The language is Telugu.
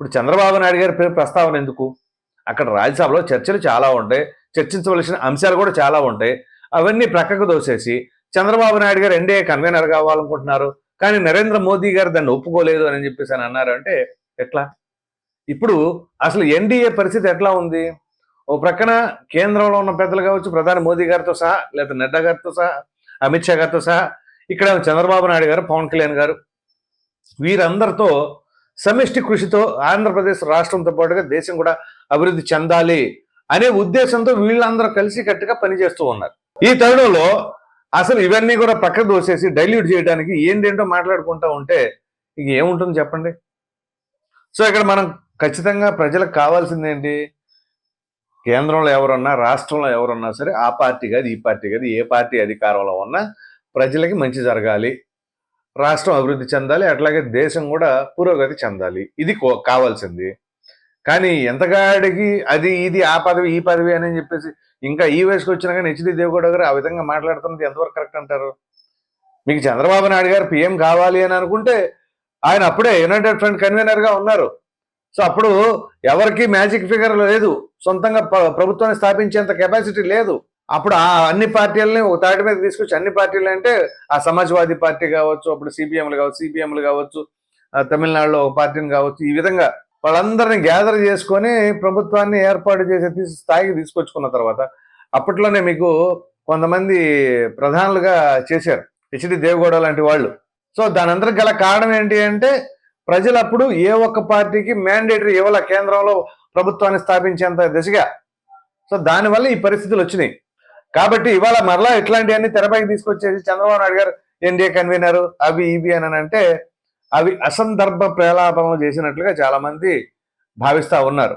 ఇప్పుడు చంద్రబాబు నాయుడు గారి పేరు ప్రస్తావన ఎందుకు? అక్కడ రాజ్యసభలో చర్చలు చాలా ఉంటాయి చర్చించవలసిన అంశాలు కూడా చాలా ఉంటాయి. అవన్నీ ప్రక్కకు దోసేసి చంద్రబాబు నాయుడు గారు ఎన్డీఏ కన్వీనర్ కావాలనుకుంటున్నారు కానీ నరేంద్ర మోదీ గారు దాన్ని ఒప్పుకోలేదు అని చెప్పేసి అని అన్నారు అంటే ఎట్లా? ఇప్పుడు అసలు ఎన్డీఏ పరిస్థితి ఎట్లా ఉంది? ఓ ప్రక్కన కేంద్రంలో ఉన్న పెద్దలు కావచ్చు ప్రధాని మోదీ గారితో సహా లేదా నడ్డా గారితో సహా అమిత్ షా గారితో సహా ఇక్కడ చంద్రబాబు నాయుడు గారు పవన్ కళ్యాణ్ గారు వీరందరితో సమిష్టి కృషితో ఆంధ్రప్రదేశ్ రాష్ట్రంతో పాటుగా దేశం కూడా అభివృద్ధి చెందాలి అనే ఉద్దేశంతో వీళ్ళందరూ కలిసి కట్టుగా పనిచేస్తూ ఉన్నారు. ఈ తరుణంలో అసలు ఇవన్నీ కూడా పక్కకు దోసేసి డైల్యూట్ చేయడానికి ఏంటేంటో మాట్లాడుకుంటా ఉంటే ఇక ఏముంటుంది చెప్పండి? సో ఇక్కడ మనం ఖచ్చితంగా ప్రజలకు కావాల్సింది ఏంటి కేంద్రంలో ఎవరున్నా రాష్ట్రంలో ఎవరున్నా సరే ఆ పార్టీ కాదు ఈ పార్టీ కాదు ఏ పార్టీ అధికారంలో ఉన్నా ప్రజలకి మంచి జరగాలి. రాష్ట్రం అభివృద్ధి చెందాలి అట్లాగే దేశం కూడా పురోగతి చెందాలి. ఇది కో- కావాల్సింది. కానీ ఎంతగాడికి అది ఇది ఆ పదవి ఈ పదవి అని చెప్పేసి ఇంకా ఈ వయసుకు వచ్చినా కానీ హెచ్డి దేవగౌడ గారు ఆ విధంగా మాట్లాడుతున్నది ఎంతవరకు కరెక్ట్ అంటారు? మీకు చంద్రబాబు నాయుడు గారు పిఎం కావాలి అని అనుకుంటే ఆయన అప్పుడే యునైటెడ్ ఫ్రంట్ కన్వీనర్గా ఉన్నారు. సో అప్పుడు ఎవరికి మ్యాజిక్ ఫిగర్ లేదు. సొంతంగా ప్రభుత్వాన్ని స్థాపించేంత కెపాసిటీ లేదు. అప్పుడు ఆ అన్ని పార్టీలని ఒక తాటి మీద తీసుకొచ్చి అన్ని పార్టీలు అంటే ఆ సమాజ్వాదీ పార్టీ కావచ్చు అప్పుడు సిపిఎంలు కావచ్చు సిపిఎంలు కావచ్చు తమిళనాడులో ఒక పార్టీని కావచ్చు ఈ విధంగా వాళ్ళందరినీ గ్యాదర్ చేసుకొని ప్రభుత్వాన్ని ఏర్పాటు చేసే తీసి స్థాయికి తీసుకొచ్చుకున్న తర్వాత అప్పట్లోనే మీకు కొంతమంది ప్రధానులుగా చేశారు. హెచ్డి దేవగౌడ లాంటి వాళ్ళు. సో దాని అందరికి గల కారణం ఏంటి అంటే ప్రజలు అప్పుడు ఏ ఒక్క పార్టీకి మ్యాండేటరీ ఇవ్వాల కేంద్రంలో ప్రభుత్వాన్ని స్థాపించేంత దిశగా. సో దానివల్ల ఈ పరిస్థితులు వచ్చినాయి. కాబట్టి ఇవాళ మరలా ఇట్లాంటివన్నీ తెరపైకి తీసుకొచ్చేసి చంద్రబాబు నాయుడు గారు ఎన్డీఏ కన్వీనర్ అవి ఇవి అని అంటే అవి అసందర్భ ప్రేలాపనలు చేసినట్లుగా చాలా మంది భావిస్తా ఉన్నారు.